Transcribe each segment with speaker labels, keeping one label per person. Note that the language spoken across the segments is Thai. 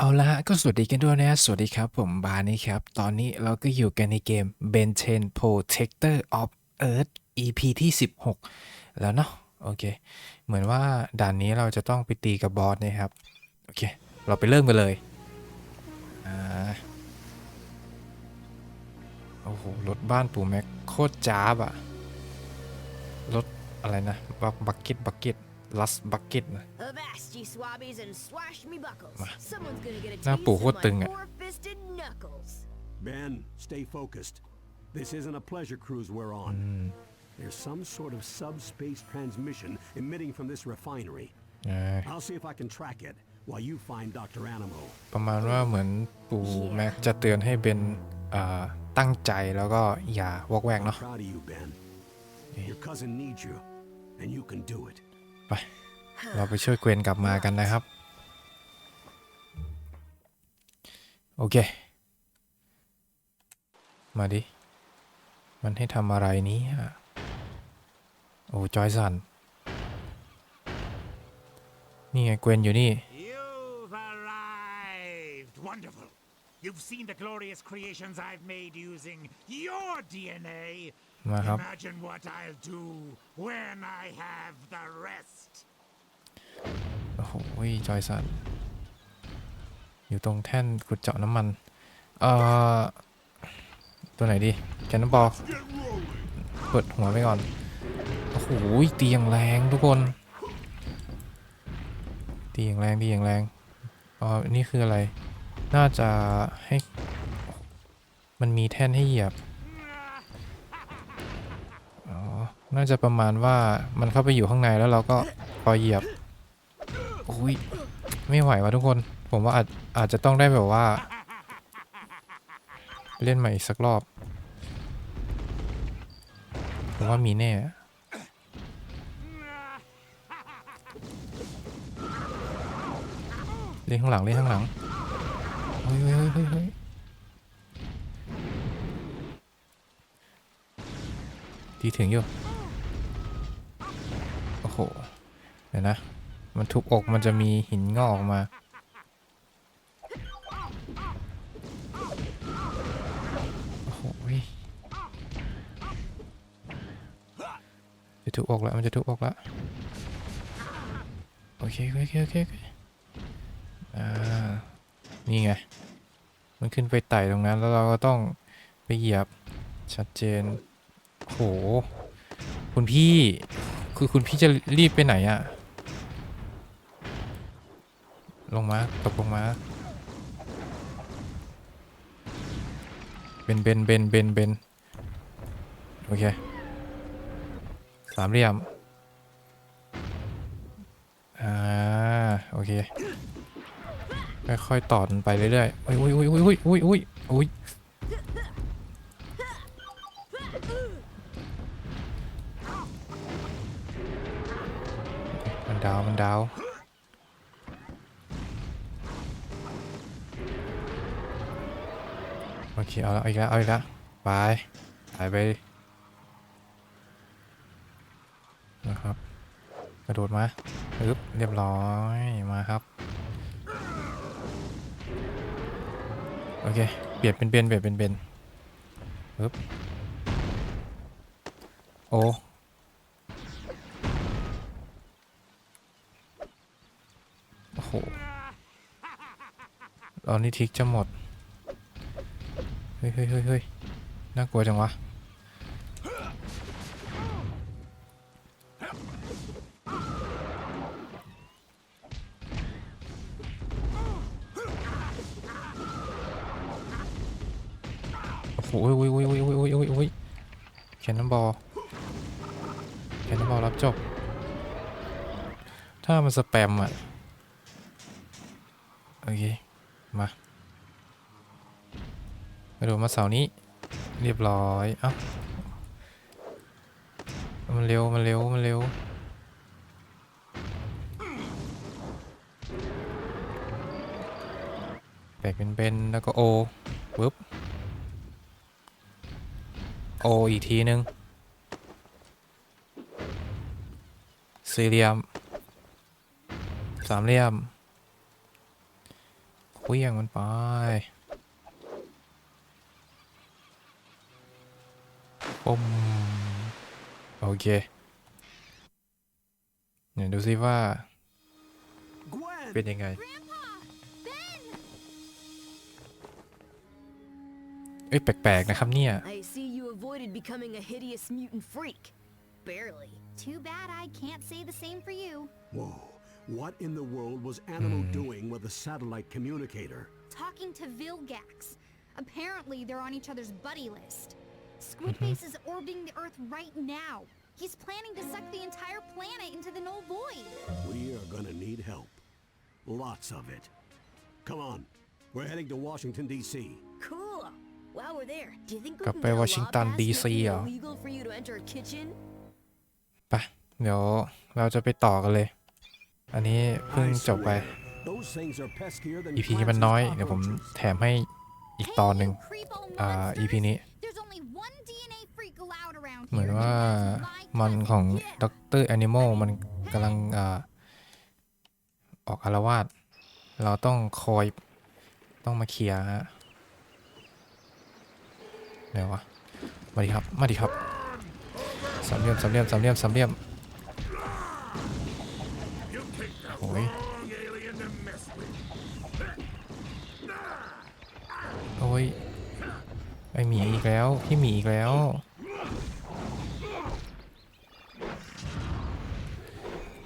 Speaker 1: เอาละฮะก็สวัสดีกันด้วยนะสวัสดีครับ ผมบาร์นี่ครับ ตอนนี้เราก็อยู่กันในเกม Ben 10 Protector of Earth EP ที่ 16 แล้วเนาะโอเค เหมือนว่าด่านนี้เราจะต้องไปตีกับบอสนะครับ โอเค เราไปเริ่มกันเลยอ่าโอ้โห รถบ้านปู่แม็กโคตรจ้าบอะรถอะไรนะบักบักเก็ตบักเก็ต ลัสบักเก็ตนะ
Speaker 2: Avast, ye swabbies, and swash me buckles.
Speaker 1: Ma-
Speaker 2: Someone's gonna get a
Speaker 1: Na
Speaker 2: taste
Speaker 1: po,
Speaker 2: of
Speaker 1: goed
Speaker 2: my
Speaker 1: ding, eh.
Speaker 2: four-fisted knuckles.
Speaker 3: Ben, stay focused. This isn't a pleasure cruise we're on. There's some sort of subspace transmission emitting from this refinery.
Speaker 1: เออ
Speaker 3: I'll see if I can track it while you find Dr. Animo.
Speaker 1: ประมาณว่าเหมือนปู่แม็กจะเตือนให้เบนอ่าตั้งใจแล้วก็อย่าวอกแวก
Speaker 3: I'm
Speaker 1: เนาะ
Speaker 3: proud of you, Ben. Your cousin needs you, and you can do it.
Speaker 1: ไป เราไปช่วยเกวนกลับมากันนะครับ โอเค มาดิ มันให้ทำอะไรเนี้โอ้จอยสันนี่ไงเกวนอยู่นี่
Speaker 4: You've arrived! Wonderful! You've seen the glorious creations I've made using your DNA.
Speaker 1: มาครับ
Speaker 4: Imagine what I'll do when I have the rest.
Speaker 1: โอ้โหจอยสันอยู่ตรงแท่นขุดเจาะน้ำมัน เอ่อ ตัวไหนดีแคนนอนบอลเปิดหัวไปก่อน โอ้โหตีอย่างแรงทุกคนตีอย่างแรงตีอย่างแรงอ๋อนี่คืออะไร น่าจะให้ มันมีแท่นให้เหยียบ อ๋อ น่าจะประมาณว่ามันเข้าไปอยู่ข้างในแล้วเราก็คอยเหยียบอุ้ยไม่ไหวว่ะทุกคน ผมว่าอาจอาจจะต้องได้แบบว่า เล่นใหม่อีกสักรอบผมว่ามีแน่เล่นข้างหลังเล่นข้างหลังเฮ้ยเฮ้ยเฮ้ยเฮ้ยดีถึงอยู่โอ้โหเดี๋ยวนะ มันทุบอกมันจะมีหินงอกออกมา โอ้โหจะทุบอกแล้ว มันจะทุบอกแล้ว โอเค โอเค โอเคโอเคอ่า นี่ไง มันขึ้นไปไต่ตรงนั้น แล้วเราก็ต้องไปเหยียบชัดเจน โห คุณพี่ คือคุณพี่จะรีบไปไหนอะลงมาตกลงมาเบนเบนเบนเบนเบนโอเคสามเหลี่ยมอ่าโอเคค่อยๆต่อมันไปเรื่อยๆอุ้ยอุ้ยอุ้ยอุ้ยอุ้ยอุ้ยอุ้ย มันดาว มันดาว โอเค เอาละเอาอีกแล้ว เอาอีกแล้ว ไปไปไป นะครับ กระโดดมาปึ๊บ เรียบร้อย มาครับ โอเค เปลี่ยนเป็นเบนเปลี่ยนเป็นเบนปึ๊บ โอ้โอ้โห ตอนนี้ทิกจะหมดเฮ้ยเฮ้ยเฮ้ยเฮ้ยน่ากลัวจังวะ โอ้โหอุ้ยอุ้ยอุ้ยอุ้ยอุ้ยอุ้ยอุ้ยแคนนอนบอลแคนนอนบอลรับจบ ถ้ามันสแปมอะ โอเค มา กระโดดมาเสานี้ เรียบร้อย เอ้า มันเร็ว มันเร็ว มันเร็ว แบกเป็นเบนแล้วก็โอปึ๊บ โออีกทีนึงสี่เหลี่ยม สามเหลี่ยม เปรี้ยงมันไปปุ้มโอเคเนี่ยดูซิว่า
Speaker 3: Gwen!
Speaker 1: เป็นยังไง เอ้ย แปลก ๆ นะครับเนี่ย
Speaker 2: I see you avoided becoming a hideous mutant freak. Barely.
Speaker 5: Too bad I can't say the same for you.
Speaker 3: Whoa. What in the world was Animo doing with the satellite communicator?
Speaker 5: Talking to Vilgax. Apparently, they're on each other's buddy list. Squidface is orbiting the Earth right now. He's planning to suck the entire planet into the null void.
Speaker 3: We are gonna need help. Lots of it. Come on. We're heading to Washington, D.C.
Speaker 2: Cool. While we're there, do you think we
Speaker 1: กลับ
Speaker 2: can
Speaker 1: ไป
Speaker 2: get a
Speaker 1: ว
Speaker 2: law
Speaker 1: อชิงตัน
Speaker 2: passed
Speaker 1: ดี
Speaker 2: making
Speaker 1: ซี
Speaker 2: it
Speaker 1: เหรอ
Speaker 2: illegal for you to enter a kitchen?
Speaker 1: ไปเดี๋ยวเราจะไปต่อกันเลย อันนี้เพิ่ง
Speaker 3: I
Speaker 1: จบไป
Speaker 3: swear, Those things are peskier than
Speaker 1: อีพีนี้มัน
Speaker 3: Clancy's
Speaker 1: น้อย เดี๋ยวผม
Speaker 3: cockroaches.
Speaker 1: แถมให้อีกตอนหนึ่ง
Speaker 5: Hey, you creepo
Speaker 1: อ่า
Speaker 5: monsters.
Speaker 1: EP นี้
Speaker 5: There's only one DNA freak allowed around
Speaker 1: เหมือน
Speaker 5: here,
Speaker 1: ว่า
Speaker 5: and that's my
Speaker 1: มันของ
Speaker 5: cousin.
Speaker 1: ด็อกเตอร์แอนิมอลมันกำลังอ่าออกอารวาสเราต้องคอยต้องมาเคลียร์ฮะเดี๋ยววะมาดิครับ มาดิครับสามเหลี่ยมสามเหลี่ยมสามเหลี่ยมสามเหลี่ยม ยโอ้ยไอหมีอีกแล้วพี่หมีอีกแล้ว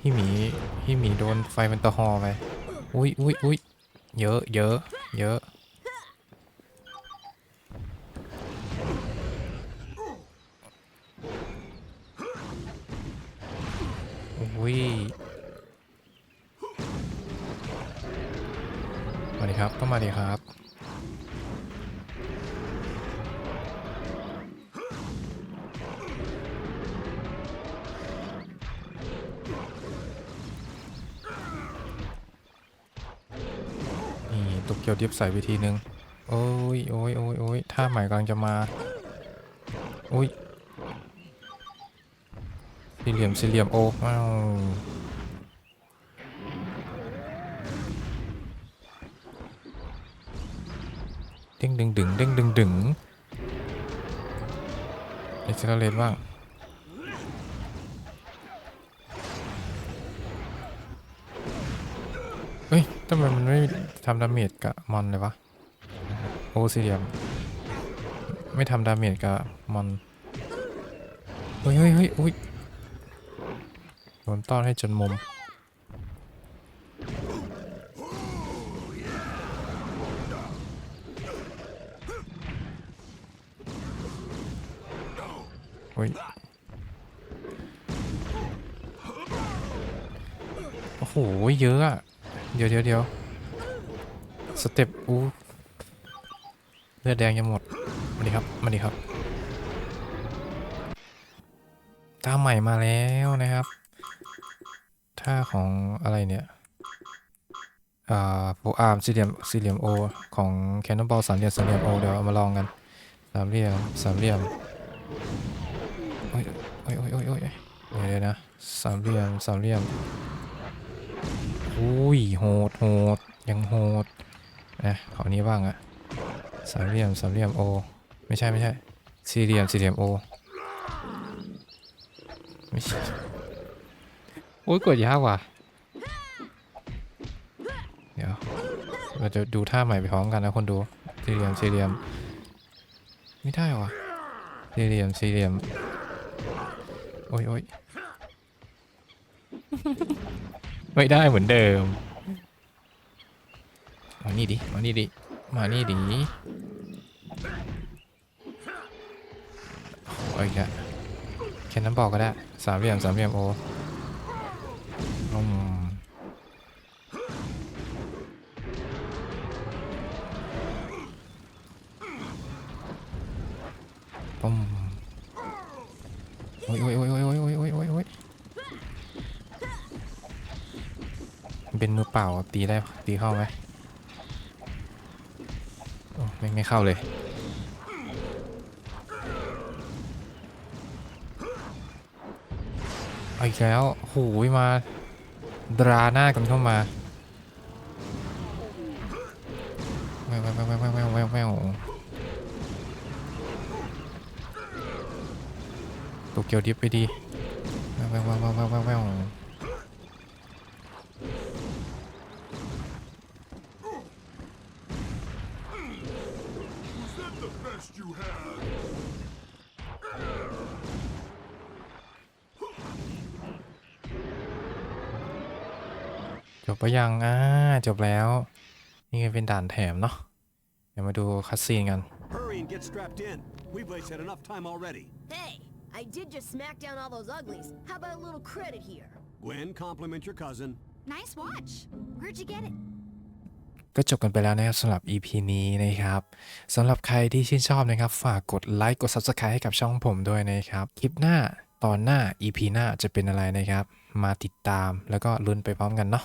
Speaker 1: พี่หมีพี่หมีโดนไฟมันตะหอไป อุ้ยอุ้ยอุ้ยเยอะเยอะเยอะอุ้ย ดิครับก็มาดิครับ นี่ตุกเกียวดิบใส่ไปทีหนึ่งโอ้ยโอ้ยโอ้ยโอ้ยท่าใหม่กำลังจะมา โอ้ยสี่เหลี่ยมสี่เหลี่ยมโอ้ว้าว ด้งดึงดึงเด้งดึงดึงเอ็กซ์เลนบ้างเฮ้ยทำไมมันไม่ทำดาเมจกับมอนเลยวะโอซิเดียมไม่ทำดาเมจกับมอนเฮ้ยเฮ้ยเฮ้ยโดนต้อนให้จนมุม ฮ้ยโอ้โหเยอะอะเดี๋ยวเดี๋ยวเดี๋ยวสเต็ปอู้เลือดแดงจะหมดมาดิครับมาดิครับท่าใหม่มาแล้วนะครับท่าของอะไรเนี่ยอ่าโฟอาร์มสี่เหลี่ยมสี่เหลี่ยมโอของแคนนอนบอลสามเหลี่ยมสามเหลี่ยมโอเดี๋ยวเอามาลองกันสามเหลี่ยมสามเหลี่ยม โอ้ยโอ้ยโอ้ยโอ้ยโอ้ยเดี๋ยวนะสามเหลี่ยมสามเหลี่ยมอุ้ยโหดโหดยังโหดนะขอนี้บ้างอะสามเหลี่ยมสามเหลี่ยมโอไม่ใช่ไม่ใช่สี่เหลี่ยมสี่เหลี่ยมโอไม่ใช่โอ้ยกดยากว่ะเดี๋ยวเราจะดูท่าใหม่ไปพร้อมกันนะคนดูสี่เหลี่ยมสี่เหลี่ยมไม่ได้ว่ะสี่เหลี่ยมสี่เหลี่ยม โอ้ยโอ้ยไม่ได้เหมือนเดิมมานี่ดิมานี่ดิมานี่ดิโอ้ยแค่แค่นั้นบอกก็ได้สามเหลี่ยมสามเหลี่ยมโออื เป็นมือเปล่าตีได้ตีเข้าไหมไม่ไม่เข้าเลยอีกแล้วหูยมา ดราหน้ากันเข้ามาแวแววแววแววแววแววแววโตเกียวดิฟไปดีแววแววแววแววแวว จบไปยังอ่าจบแล้ว นี่ไงเป็นด่านแถมเนาะเดี๋ยวมาดูคัสซีนกัน
Speaker 3: Hurry and get strapped in. We've wasted enough time already.
Speaker 2: Hey, I did just smack down all those uglies. How about a little credit here?
Speaker 3: Gwen, compliment your cousin.
Speaker 5: Nice watch. Where'd you get it?
Speaker 1: ก็จบกันไปแล้วนะครับสำหรับ EP นี้นะครับสำหรับใครที่ชื่นชอบนะครับ ฝากกดไลค์กด Subscribe ให้กับช่องผมด้วยนะครับ คลิปหน้าตอนหน้า EP หน้าจะเป็นอะไรนะครับ มาติดตามแล้วก็ลุ้นไปพร้อมกันเนาะ